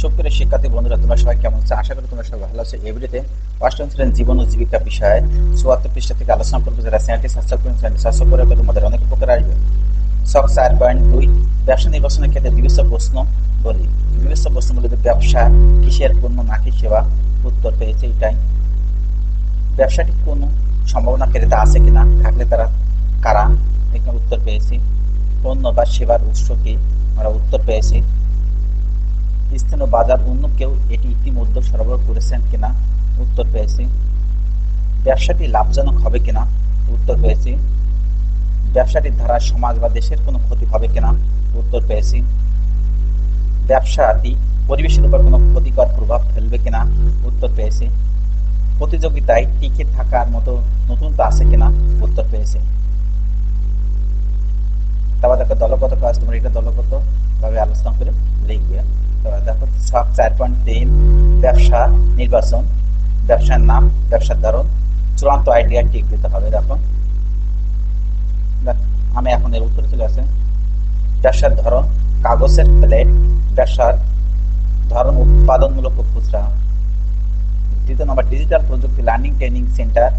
সুপ্রিয় শিক্ষার্থী বন্ধুরা, তোমরা সবাই কেমন আছো? আশা করি তোমরা সবাই ভালো আছো। এভিডিতে অষ্টম শ্রেণির জীবন ও জীবিকা বিষয়ে চুয়াত্তর পৃষ্ঠা থেকে আলোচনা করব। যারা চ্যানেলটি সাবস্ক্রাইব করেন, চ্যানেলটি করে তোমাদের অনেক উপকার আসবে। সব চার পয়েন্ট দুই, ব্যবসা নির্বাচনের ক্ষেত্রে বিভিন্ন প্রশ্ন বলি। বিভিন্ন প্রশ্নগুলিতে ব্যবসা কিসের পণ্য নাকি সেবা? উত্তর পেয়েছে এটাই। ব্যবসাটি কোন সম্ভাবনা ক্রেতা আছে কিনা? থাকলে তারা কারা? এখানে উত্তর পেয়েছি। পণ্য বা সেবার উৎস কি? আমরা উত্তর পেয়েছি। স্থানীয় বাজার অন্য কেউ এটি ইতিমধ্যে সরবরাহ করেছেন কিনা উত্তর পেয়েছি। ব্যবসাটি লাভজনক হবে কিনা উত্তর পেয়েছি। ব্যবসাটির দ্বারা সমাজ বা দেশের কোনো ক্ষতি হবে কিনা উত্তর পেয়েছি। ব্যবসাটি পরিবেশের উপর কোনো ক্ষতিকর প্রভাব ফেলবে কিনা উত্তর পেয়েছি। প্রতিযোগিতায় টিকে থাকার মতো নতুনতা আছে কিনা উত্তর পেয়েছি। তারপর দেখো দলগত কাজ, তোমরা এটা দলগত ভাবে আলোচনা করে লিখবে তারপর ছক চার পয়েন্ট তিন ব্যবসা নির্বাচন, ব্যবসার নাম, ব্যবসার ধরন, চূড়ান্ত আইডিয়া ঠিক দিতে হবে দেখো আমি এখন এর উত্তরে চলে আসে। ব্যবসার ধরন, কাগজের প্লেট ব্যবসার ধরন, উৎপাদনমূলক খুচরা। দ্বিতীয় নম্বর ডিজিটাল প্রযুক্তি লার্নিং ট্রেনিং সেন্টার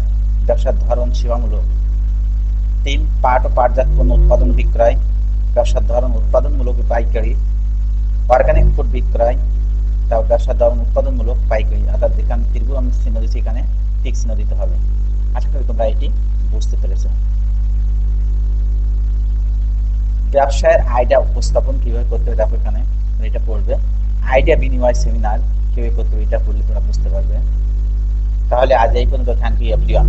ব্যবসার ধরন সেবামূলক তিন, পাট ও পাটজাত পণ্য উৎপাদন বিক্রয়, ব্যবসার ধরন, উৎপাদনমূলক পাইকারি। অর্গানিক ফুড বিক্রয় তাও ব্যবসার ধরন উৎপাদনমূলক পাইকারি। অর্থাৎ যেখানে ত্রিভুজ আমি চিহ্ন দিচ্ছি এখানে, ঠিক চিহ্ন দিতে হবে। আশা করি তোমরা এটি বুঝতে পেরেছ। ব্যবসায়ের আইডিয়া উপস্থাপন কীভাবে করতে হবে দেখো এখানে, এটা পড়বে। আইডিয়া বিনিময় সেমিনার কীভাবে করতে হবে এটা পড়লে তোমরা বুঝতে পারবে। তাহলে আজ এই পর্যন্ত। Thank you everyone